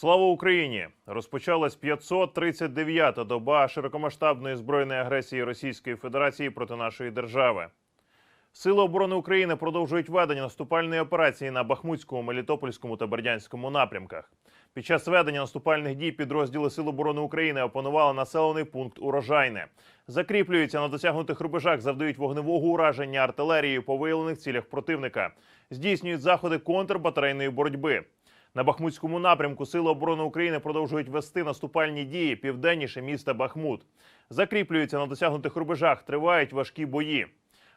Слава Україні! Розпочалась 539-та доба широкомасштабної збройної агресії Російської Федерації проти нашої держави. Сили оборони України продовжують ведення наступальної операції на Бахмутському, Мелітопольському та Бердянському напрямках. Під час ведення наступальних дій підрозділи Сил оборони України опанували населений пункт Урожайне. Закріплюються на досягнутих рубежах, завдають вогневого ураження артилерією по виявлених цілях противника, здійснюють заходи контрбатарейної боротьби. На Бахмутському напрямку Сили оборони України продовжують вести наступальні дії південніше міста Бахмут. Закріплюються на досягнутих рубежах, тривають важкі бої.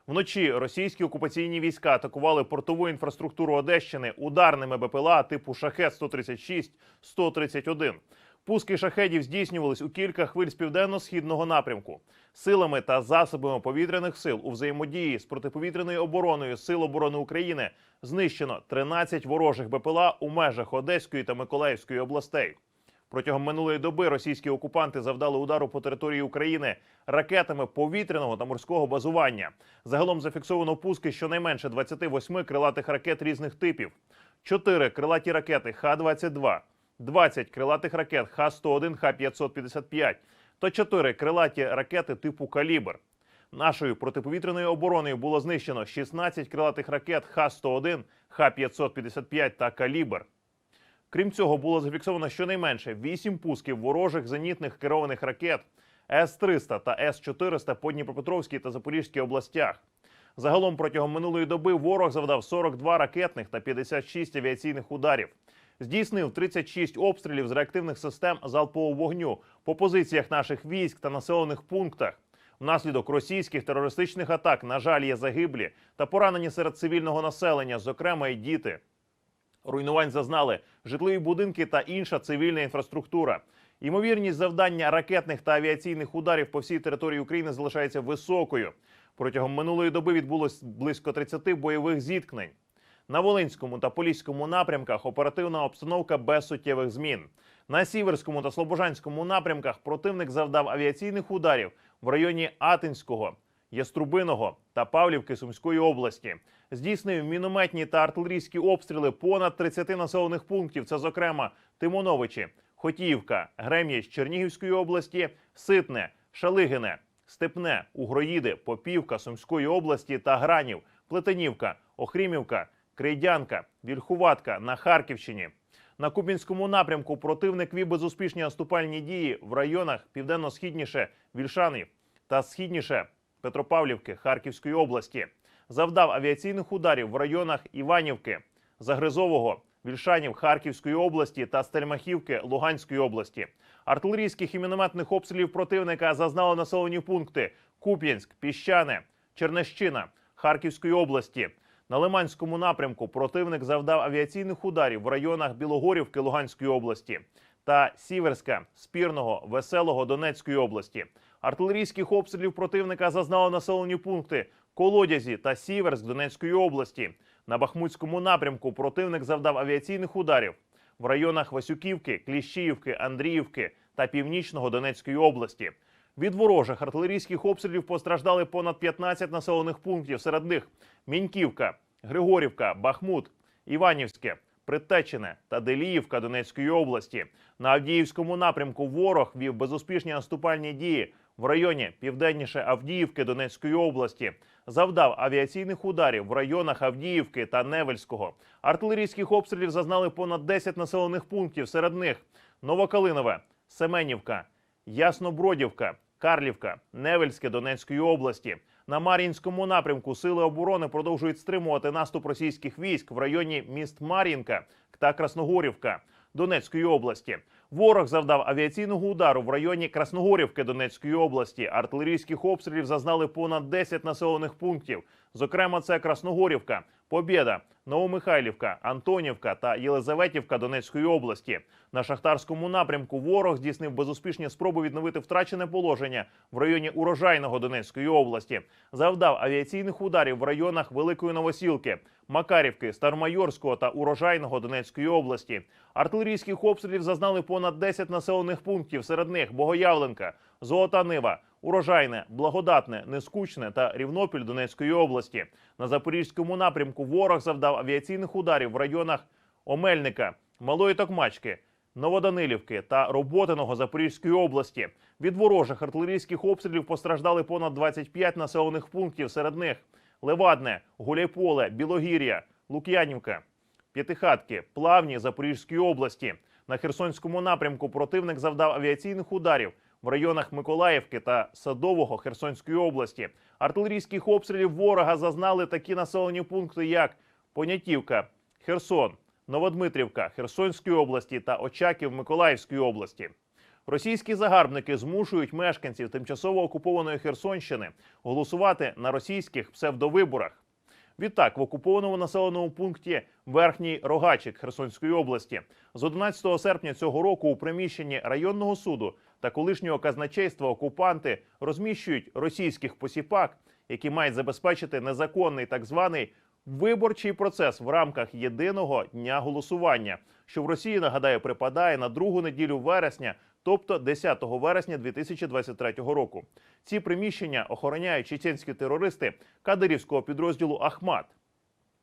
Вночі російські окупаційні війська атакували портову інфраструктуру Одещини ударними БПЛА типу шахет 136 131 Пуски шахедів здійснювались у кілька хвиль з південно-східного напрямку. Силами та засобами повітряних сил у взаємодії з протиповітряною обороною Сил оборони України знищено 13 ворожих БПЛА у межах Одеської та Миколаївської областей. Протягом минулої доби російські окупанти завдали удару по території України ракетами повітряного та морського базування. Загалом зафіксовано пуски щонайменше 28 крилатих ракет різних типів, 4 крилаті ракети Х-22, 20 крилатих ракет Х-101, Х-555 та 4 крилаті ракети типу «Калібр». Нашою протиповітряною обороною було знищено 16 крилатих ракет Х-101, Х-555 та «Калібр». Крім цього, було зафіксовано щонайменше 8 пусків ворожих зенітних керованих ракет С-300 та С-400 по Дніпропетровській та Запорізькій областях. Загалом протягом минулої доби ворог завдав 42 ракетних та 56 авіаційних ударів. Здійснив 36 обстрілів з реактивних систем залпового вогню по позиціях наших військ та населених пунктах. Внаслідок російських терористичних атак, на жаль, є загиблі та поранені серед цивільного населення, зокрема й діти. Руйнувань зазнали житлові будинки та інша цивільна інфраструктура. Ймовірність завдання ракетних та авіаційних ударів по всій території України залишається високою. Протягом минулої доби відбулось близько 30 бойових зіткнень. На Волинському та Поліському напрямках оперативна обстановка без суттєвих змін. На Сіверському та Слобожанському напрямках противник завдав авіаційних ударів в районі Атинського, Яструбиного та Павлівки Сумської області. Здійснив мінометні та артилерійські обстріли понад 30 населених пунктів. Це, зокрема, Тимоновичі, Хотіївка, Грем'яч Чернігівської області, Ситне, Шалигине, Степне, Угроїди, Попівка Сумської області та Гранів, Плетенівка, Охрімівка, Крейдянка, Вільхуватка на Харківщині. На Купінському напрямку противник вів безуспішні наступальні дії в районах південно-східніше Вільшанів та східніше Петропавлівки Харківської області. Завдав авіаційних ударів в районах Іванівки, Загризового, Вільшанів Харківської області та Стельмахівки Луганської області. Артилерійських і мінометних обстрілів противника зазнали населені пункти Куп'янськ, Піщане, Чернещина Харківської області. На Лиманському напрямку противник завдав авіаційних ударів в районах Білогорівки Луганської області та Сіверська, Спірного, Веселого Донецької області. Артилерійських обстрілів противника зазнали населені пункти Колодязі та Сіверськ Донецької області. На Бахмутському напрямку противник завдав авіаційних ударів в районах Васюківки, Кліщіївки, Андріївки та Північного Донецької області. Від ворожих артилерійських обстрілів постраждали понад 15 населених пунктів. Серед них Міньківка, Григорівка, Бахмут, Іванівське, Притечене та Деліївка Донецької області. На Авдіївському напрямку ворог вів безуспішні наступальні дії в районі південніше Авдіївки Донецької області. Завдав авіаційних ударів в районах Авдіївки та Невельського. Артилерійських обстрілів зазнали понад 10 населених пунктів. Серед них Новокалинове, Семенівка, Яснобродівка, Карлівка, Невельське Донецької області. На Мар'їнському напрямку сили оборони продовжують стримувати наступ російських військ в районі міст Мар'їнка та Красногорівка Донецької області. Ворог завдав авіаційного удару в районі Красногорівки Донецької області. Артилерійських обстрілів зазнали понад 10 населених пунктів. Зокрема, це Красногорівка, Побєда, Новомихайлівка, Антонівка та Єлизаветівка Донецької області. На шахтарському напрямку ворог здійснив безуспішні спроби відновити втрачене положення в районі урожайного Донецької області. Завдав авіаційних ударів в районах Великої Новосілки, Макарівки, Старомайорського та урожайного Донецької області. Артилерійських обстрілів зазнали понад 10 населених пунктів. Серед них Богоявленка, Золота Нива, Урожайне, Благодатне, Нескучне та Рівнопіль Донецької області. На запорізькому напрямку ворог завдав авіаційних ударів в районах Омельника, Малої Токмачки, Новоданилівки та Роботиного Запорізької області. Від ворожих артилерійських обстрілів постраждали понад 25 населених пунктів. Серед них Левадне, Гуляйполе, Білогір'я, Лук'янівка, П'ятихатки, Плавні Запорізької області. На Херсонському напрямку противник завдав авіаційних ударів в районах Миколаївки та Садового Херсонської області. Артилерійських обстрілів ворога зазнали такі населені пункти, як Понятівка, Херсон, Новодмитрівка Херсонської області та Очаків Миколаївської області. Російські загарбники змушують мешканців тимчасово окупованої Херсонщини голосувати на російських псевдовиборах. Відтак, в окупованому населеному пункті Верхній Рогачик Херсонської області. З 11 серпня цього року у приміщенні районного суду та колишнього казначейства окупанти розміщують російських посіпак, які мають забезпечити незаконний так званий виборчий процес в рамках єдиного дня голосування, що в Росії нагадаю припадає на другу неділю вересня, тобто 10 вересня 2023 року. Ці приміщення охороняють чеченські терористи кадирівського підрозділу Ахмат.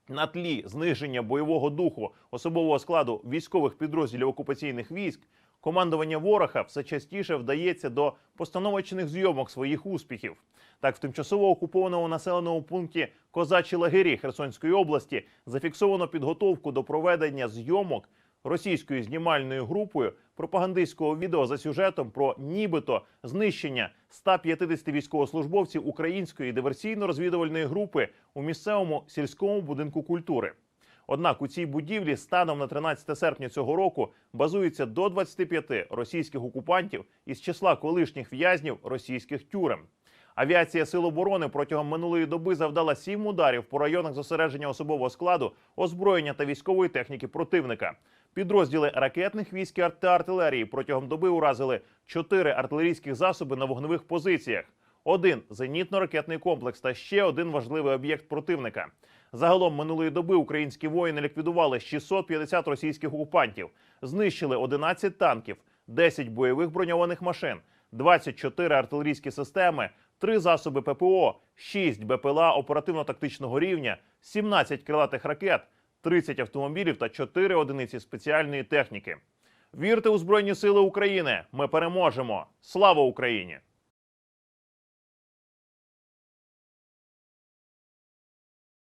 На тлі зниження бойового духу особового складу військових підрозділів окупаційних військ, командування ворога все частіше вдається до постановочних зйомок своїх успіхів. Так, в тимчасово окупованому населеному пункті Козачі лагері Херсонської області зафіксовано підготовку до проведення зйомок російською знімальною групою пропагандистського відео за сюжетом про нібито знищення 150 військовослужбовців української диверсійно-розвідувальної групи у місцевому сільському будинку культури. Однак у цій будівлі станом на 13 серпня цього року базується до 25 російських окупантів із числа колишніх в'язнів російських тюрем. Авіація Сил оборони протягом минулої доби завдала сім ударів по районах зосередження особового складу, озброєння та військової техніки противника. Підрозділи ракетних військ та артилерії протягом доби уразили чотири артилерійських засоби на вогневих позиціях, один зенітно-ракетний комплекс та ще один важливий об'єкт противника. Загалом минулої доби українські воїни ліквідували 650 російських окупантів, знищили 11 танків, 10 бойових броньованих машин, 24 артилерійські системи, 3 засоби ППО, 6 БПЛА оперативно-тактичного рівня, 17 крилатих ракет, 30 автомобілів та 4 одиниці спеціальної техніки. Вірте у Збройні Сили України! Ми переможемо! Слава Україні!